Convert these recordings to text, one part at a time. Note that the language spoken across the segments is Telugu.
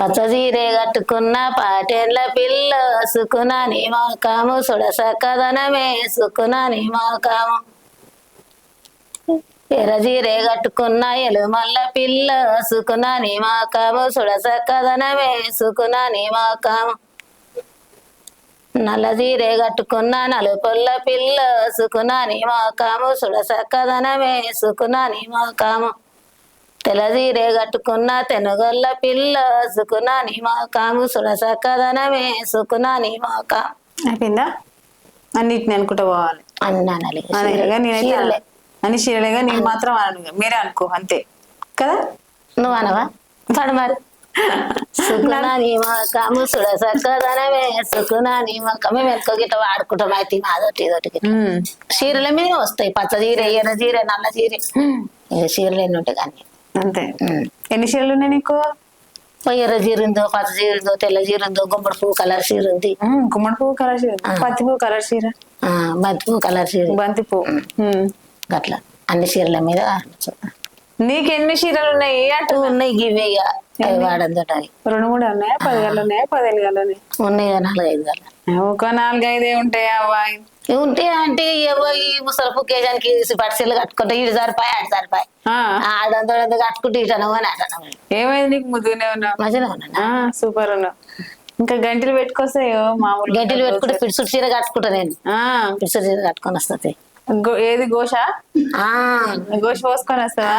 పచ్చజీరే కట్టుకున్న పాటేళ్ళ పిల్ల సుకున నీ మోకాము సుడసక్కదనమే సుకున నీ మోకాము. ఎర్రజీరే కట్టుకున్న ఎలుమల్ల పిల్ల సుకున నీ మోకాము సుడసక్కదనమే సుకున నీ మోకాము. నల్లజీరే కట్టుకున్న నలుపొల్ల పిల్ల సుకున నీ మోకాము సుడసక్కదనమే సుకున నీ మోకాము. తెల్లజీరే కట్టుకున్న తెనుగొల్ల పిల్ల సుకున నీ మోకాము సుడసక్కదనమే సుకున నీ మోకాము అయిపోయిందా? అన్నిటిని అనుకుంటా పోవాలి. అన్నానలి అనగా నేనైతే. అన్ని చీరలేగా నేను మాత్రం అనను. మీరే అనుకో అంతే. కదా? నువ్వు అనవా? పడు మరి. సుకున నీ మోకాము సుడసక్కదనమే సుకున నీ మోకాము మేము వెనుక గిట్ట వాడుకుంటాం అయితే అదొకటి ఇదొకటి గిట్ట. ఉమ్. చీరల మీద వస్తాయి. పచ్చ చీర ఎర్ర చీర నల్ల చీర. ఇక చీరలు ఎన్ని ఉంటాయి కానీ. అంతే. ఎన్ని చీరలు ఉన్నాయి నీకు? ఎర్ర చీర ఉందో పచ్చ చీర ఉందో తెల్ల చీర ఉందో గుమ్మడి పువ్వు కలర్ చీర ఉంది గుమ్మడి పువ్వు కలర్ చీర. పత్తి పువ్వు కలర్ చీర. బంతి పువ్వు కలర్ చీర. బంతి పువ్వు. అట్లా అన్ని చీరల మీద నీకు ఎన్ని చీరలు ఉన్నాయి? అంటూ ఉన్నాయి గివే వాడంతో రెండు మూడు ఉన్నాయా పది గళ్ళు ఉన్నాయా పదిహేను గళ్ళు ఉన్నాయి. ఉన్నాయి నాలుగైదు గల ఒక నాలుగైదే ఉంటాయి ఉంటే అంటే ముసలపు కేజానికి పట్టిసీలు కట్టుకుంటే ఇటు సరిపాయి అటు సరిపాయి. ఆడంతో కట్టుకుంటే ఇటను అని అటను ఏమైంది నీకు ముద్దునే ఉన్నావు? మంచిగా ఉన్నాను. ఆ, సూపర్ ఉన్నావు. ఇంకా గంటలు పెట్టుకొస్తాయో మామూలు గడ్డలు పెట్టుకుంటే పిడుసుడు చీర కట్టుకుంటా నేను. ఆ, పిడుసుడు చీర కట్టుకొని వస్తుంది. ఏది గోష? ఆ, గోష పోసుకొని వస్తావా?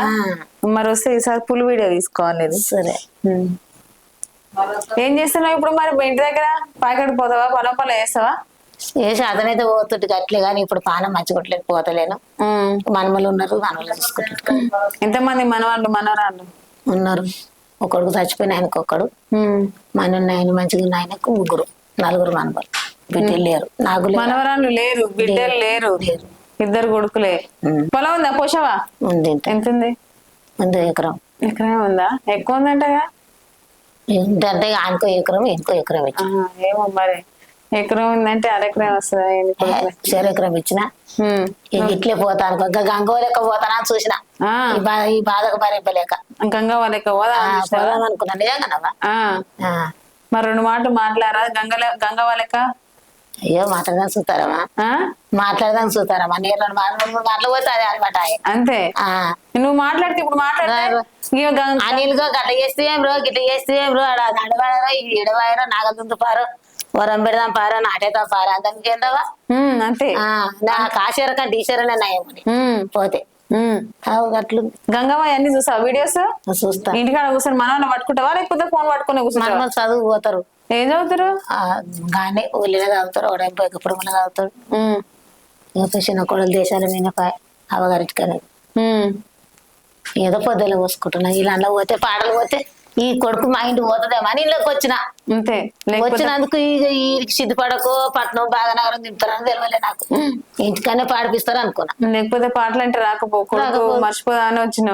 మరి వస్తే ఈసారి పులి వీడియో తీసుకోవాలి. సరే. ఏం చేస్తున్నావు ఇప్పుడు మరి? ఇంటి దగ్గర? పాకెట్ పోతావా? పొలం పొలం వేస్తావా వేసి అతనైతే పోతుంటే అట్లే కానీ ఇప్పుడు పానం మంచి కొట్టలేక పోతలేను. మనమలు ఉన్నారు మనమలు చూసుకుంటారు ఎంతమంది మనవాళ్ళు మనవరాళ్ళు? ఉన్నారు. ఒకడుకు చచ్చిపోయిన ఆయనకు ఒక్కడు. మన ఆయన మంచిగా ఉన్న ఆయనకు ముగ్గురు నలుగురు మనవలు బిడ్డలు లేరు. నాకు. మనవరాళ్ళు లేరు బిడ్డలు లేరు. ఇద్దరు కొడుకులే. పొలం ఉందా? పోషవా ఉంది ఎంత ఉంది ఉంది ఎకరం. ఎకరం ఉందా? ఎక్కువ ఉందంటగా? ఏంటంటే ఆయనకో ఎకరం ఇంకో ఎకరం ఏమో మరి. ఎకరం ఉందంటే అరెకరం వస్తుందా ఎన్ని కొడుకులే? చెరు ఎకరం ఇచ్చిన. ఇట్లే పోతాను గ- గంగో లెక్క పోతానా చూసిన. ఆ, ఈ బాధకు భరింపలేక. గంగా వాళ్ళకి పోదా అనుకున్నా. మరి రెండు మాటలు మాట్లాడరా? గంగ గంగ వాళ్ళక అయ్యో మాట్లాడదాం చూస్తారమ్మా? మాట్లాడదాం చూస్తారమ్మా నేను రెండు మాటలు మూడు మాటలు పోతే అదే అనమాట అంతే. ఆ. నువ్వు మాట్లాడితే ఇప్పుడు రా. గంగ- అనిల్గా గట్ల చేస్తే ఏం బ్రో? గిట్ల చేస్తే ఏం బ్రో? ఆడ నడవారో ఇడవారో నాగదుందు పారో వరం పెడదాం పారో నాటేద్దాం పారో. అంతకు ఏందవా అంతే. నా కాశీర కంటే ఈశ్వరనే నయమని పోతే. గట్లు. గంగమ్మ అన్ని చూసావా వీడియోస్? చూస్తా. ఇంటికాడ కూర్చొని మనవన్న పట్టుకుంటావా? లేకపోతే ఫోన్ పట్టుకుని మనమలు చదువు పోతారు. ఏం చదువుతారు? గానే ఊళ్ళో తాగుతారు ఒకడైపు మళ్ళీ తాగుతాడు ఉమ్, ఇంకా చిన్న కొడలు దేశాల మీద ఉమ్. ఏదో పొద్దులో పోసుకుంటున్నా. ఇలా పోతే పాటలు పోతే. ఈ కొడుకు మా ఇంటి పోతుందేమో అని ఇళ్ళకి వచ్చిన. అంతే. వచ్చినందుకు ఇక ఈ సిద్ధిపడకో పట్నం బాగానగరం దింపుతారని తెలియలే నాకు. ఇంటికనే పాడిపిస్తారు అనుకున్నా. లేకపోతే పాటలు అంటే రాకపో కొడుకు రాకపో. మర్చిపోదా అని వచ్చిన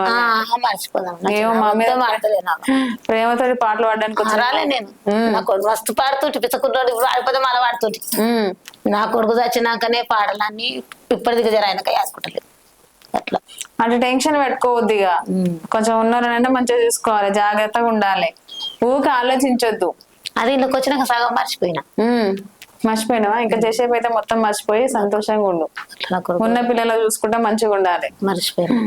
ప్రేమతో పాటలు పాడడానికి వచ్చిన. రాలే నేను. నా కొడుకు మస్తు పాడుతుంటే పిచ్చకుంటాడు ఇప్పుడు ఆడిపోతే మళ్ళీ పాడుతుంటే. నా కొడుకు చచ్చినాకనే పాటలన్నీ ఇప్పటిదిగా జర ఆయనక వేసుకుంటలేదు అట్లా. అంటే టెన్షన్ పెట్టుకోవద్దు ఇక. కొంచెం ఉన్నారనంటే మంచిగా చూసుకోవాలి జాగ్రత్తగా ఉండాలి. ఊకే ఆలోచించొద్దు. అది ఇళ్ళకి వచ్చినాక సగం మర్చిపోయినా. మర్చిపోయినావా? ఇంకా చేసేపు అయితే మొత్తం మర్చిపోయి సంతోషంగా ఉండు. ఉన్న పిల్లలు చూసుకుంటే మంచిగా ఉండాలి. మర్చిపోయినా.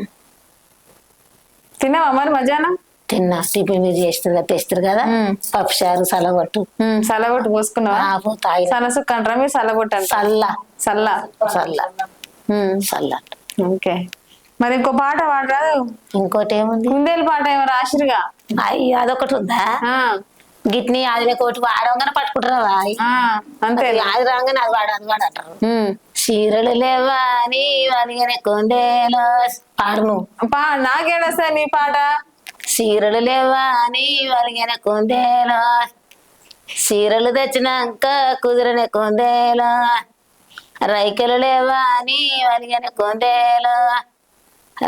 తిన్నావా మరి మధ్యాహ్నం? తిన్నా. టిఫిన్ మీరు చేస్తారు కదా తెస్తారు కదా. పప్పు చారు సలగొట్టు. సలగొట్టు పోసుకున్నావా? ఆపు తాగి సలసుక్క అంటారా మీరు సలగొట్టు అంట చల్ల చల్ల చల్ల ఉమ్, చల్ల ఓకే. మరి ఇంకో పాట పాడరాదు? ఇంకోటి ఏముంది కుందేలు పాట ఏమో రాసిరుగా. అయ్యి అదొకటి ఉందా? గిట్ని అది కోటి వాడగానే పట్టుకుంటారా? అంతే. అది రాగానే అది వాడు అది వాడు అంటారు. చీరలు లేవని వనిగనే కొందేలో? పాడు నువ్వు. పా నాకేడొస్తాయి నీ పాట? చీరలు లేవని వలిగిన కొందేలో? చీరలు తెచ్చినాక కుదిరని కొందేలో? రైకలు లేవని వలిగిన కొందేలో?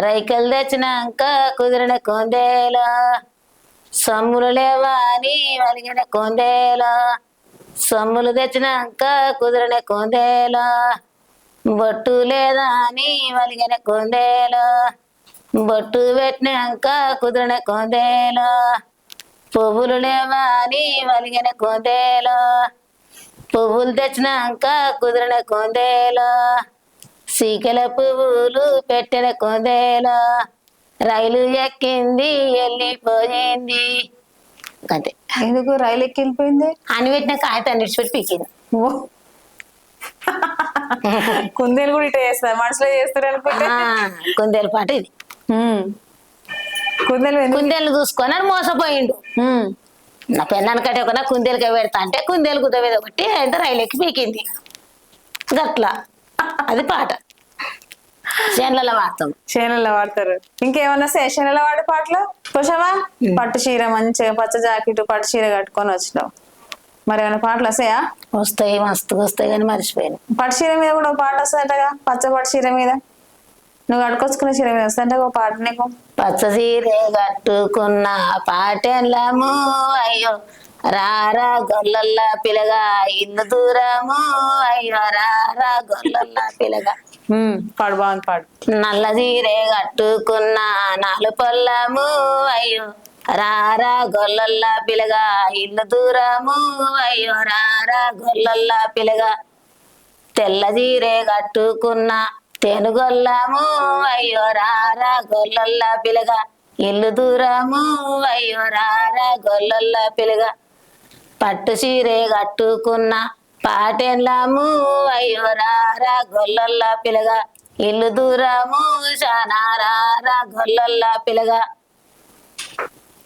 రైకలు తెచ్చినాక కుదిరిన కొందేలో. సమ్ములు లేవాని వలిగిన కొందేలో. సమ్ములు తెచ్చినాక కుదిరిన కొందేలో. బొట్టు లేదా అని వలిగిన కొందేలో. బొట్టు పెట్టినాక కుదిరిన కొందేలో. పువ్వులు లేవాని వలిగిన కొందేలా. పువ్వులు తెచ్చినాక కుదిరిన కొందేలా. సీకెల పువ్వులు పెట్టిన కుందేలో రైలు ఎక్కింది వెళ్ళిపోయింది అంతే ఎందుకు రైలు ఎక్కి వెళ్ళిపోయింది అని పెట్టిన కాగితాన్ని విడిచిపెట్టి పీకింది. కుందేలు కూడా ఇట్లా చేస్తారు మనుషులే చేస్తారు అనుకుంటే. కుందేలు పాట ఇది. కుందేలు కుందేలు చూసుకొని అని మోసపోయిండు. నా పెన్నానికటే ఒక కుందేలుగా పెడతా అంటే కుందేలు మీద కొట్టి అయితే రైలు ఎక్కి పీకింది. గట్ల. అది పాట. చేనులలో వాడతాం. చేనుల్లో వాడతారు. ఇంకేమన్నా చేనులో వాడే పాటలు? చూసావా పట్టు చీర మంచిగా పచ్చ జాకెట్ పట్టు చీర కట్టుకొని వచ్చినావు. మరి ఏమైనా పాటలు వస్తాయా? వస్తాయి మస్తుగా వస్తాయి కానీ మర్చిపోయాను. పట్టు చీర మీద కూడా ఒక పాట వస్తుందటగా పచ్చ పట్టు చీర మీద? నువ్వు కట్టుకొచ్చుకున్న చీర మీద వస్తుందంట ఒక పాట నీకు? పచ్చ చీరే కట్టుకున్న పాటెల్లము అయ్యో. రారా గొల్లల్లా పిలగా ఇల్లు దూరము అయ్యో రారా గొల్లల్లా పిలగా. పాడు బాగుంది పాడు. నల్ల చీరే కట్టుకున్న నాలుగు పొల్లము అయ్యో. రారా గొల్లల్లా పిలగా ఇల్లు దూరము అయ్యో. రారా గొల్లల్లా పిలగా. తెల్ల చీరే కట్టుకున్న తెనుగొల్లము అయ్యో. రారా గొల్లల్లా పిలగా ఇల్లు దూరము అయ్యో. రారా గొల్లల్లా పిలగా. పట్టు చీరే కట్టుకున్న పాటెళ్ళము అయ్యోరారా గొల్లల్లా పిలగా. ఇల్లు దూరము శానా గొల్లల్లా పిలగా.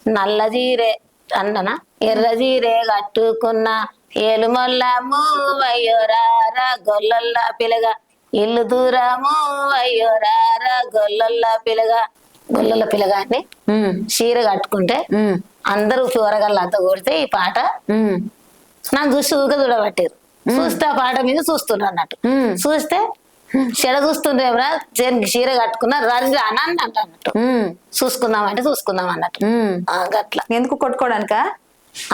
నల్ల జీరే అన్ననా? ఎర్ర జీరే కట్టుకున్న ఏలు అయ్యోరారా గొల్లల్లా పిలగా. ఇల్లు దూరము అయ్యోరారా గొల్లల్లా పిలగా. గొల్లల పిలగాన్ని ఉమ్, చీర కట్టుకుంటే అందరూ కూరగాయలంతా కొడితే ఈ పాట నన్ను చూసి ఊగా చూడబట్టారు చూస్తే ఆ పాట మీద చూస్తున్నారు అన్నట్టు. చూస్తే చెడ చూస్తుండ్రేమరా చేనికి చీర కట్టుకున్నా రండి అని అన్నట్టు అన్నట్టు. చూసుకుందాం అంటే చూసుకుందాం అన్నట్టు. గట్ల. ఎందుకు కొట్టుకోవడానికా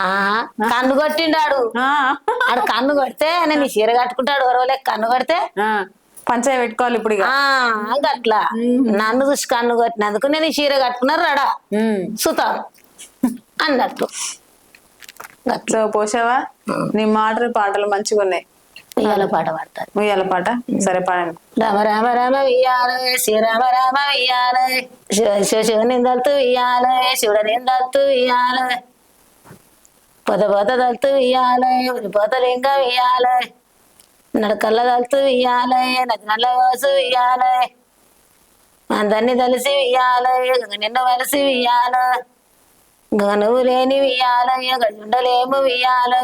ఆ కన్ను కొట్టిండాడు. ఆ, ఆడు కన్ను కొడితే నేను చీర కట్టుకుంటాడు ఎవరోలే కన్ను కొడితే ఆ, పంచాయ పెట్టుకోవాలి ఇప్పుడు ఇక. గట్ల నన్ను చూసి కన్ను కొట్టినందుకు నేను ఈ చీర కట్టుకున్నారు రాడా. సుతాం. అన్నట్టు. గట్ల సో పోసావా? నీ మాటలు పాటలు మంచిగా ఉన్నాయి. ఇవాళ పాట పాడతారు ఉయ్యాల పాట? సరే పాడండి. రామ రామ రామ వియ్యాలే శ్రీరామ రామ వియ్యాలే శివ నిందలుతూ వియ్యాలే శివుడ నిందలుతూ వియ్యాలే పొద పొద దలుతూ వియ్యాలే లింగ వియ్యాలే నడకల్ల దలుతూ ఇయ్యాలే నది నల్ల కోసు ఇయ్యాలే అందరినీ కలిసి ఇయ్యాలే నిన్ను వలసి వియ్యాలే నువ్వు లేని ఇయ్యాలయ్య గడిజుండలేము వియ్యాలే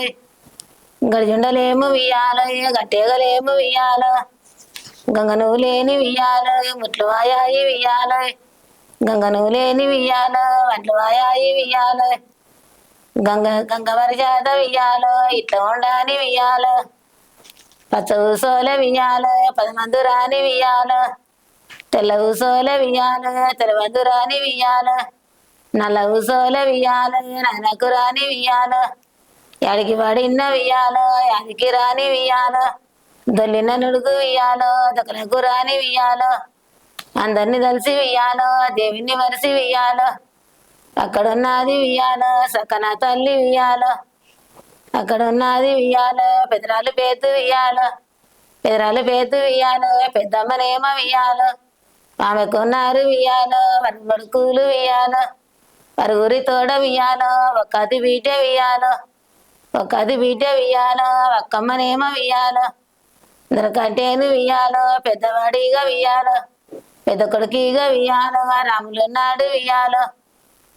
గడిజుండలేము ఇయ్యాలయ్య గట్టేగలేము వియ్యాలే గంగ నువ్వు లేని వియ్యాల ముట్లు వాయాయి వియ్యాల గంగ నువ్వు లేని వియ్యాల వంటలు వాయాయి వియ్యాల గంగ గంగ చేత వియ్యాల ఇట్లా ఉండాని ఇయ్యాలో పచ్చ ఊసోల వియాల పదమందు రాని వియాల తెల్ల ఊసోల వియాల తెలవందు రాని వియాల నల్ల ఊసోల వియాల ననకు రాని వియాల యాడికి పడిన వియాల యాదికి రాని వియాల దొల్లిన నుడుగు వియ్యాలో దొకలకు రాని వియ్యాలో అందరిని కలిసి వియ్యాలో దేవిని మరిసి వియ్యాలో అక్కడున్నది వియ్యాలో సకన తల్లి అక్కడ ఉన్నది వియ్యాలో పెదరాలు పేతు వియ్యాలో పెదరాలు పేతు వియ్యాలో పెద్దమ్మనేమ వియ్యాలో ఆమెకున్నారు వియ్యాలో వరి కొడుకులు వియ్యాలో పరుగురి తోడ వియ్యాలో ఒక్కది బీట వియ్యాలో ఒక్కది బీటే వియ్యాలో ఒక్కమ్మనేమ వియ్యాలో దొరకంటేను వియ్యాలో పెద్దవాడిగా వియ్యాలో పెద్ద కొడుకుగా వియ్యాలో రాములున్నాడు వియ్యాలో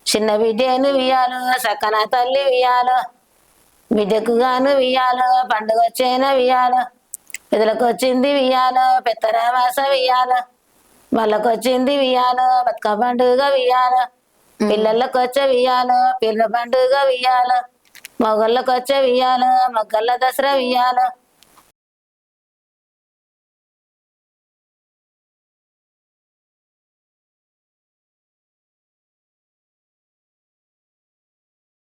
చిన్న బిడ్డేను వియ్యాలో సక్కన తల్లి వియ్యాలో విద్యకు గాను వియ్యాలో పండుగ వచ్చేన వియ్యాలో? పెదలకు వచ్చింది వియ్యాలో పెత్తరామాస వియ్యాలో. వాళ్ళకు వచ్చింది వియ్యాలో బతుక పండుగ వియ్యాలో. పిల్లలకు వచ్చే వియ్యాలో పిల్ల పండుగ వియ్యాలో. మొగళ్ళకు వచ్చే వియ్యాలో మొగ్గళ్ళ దసరా వియ్యాలో.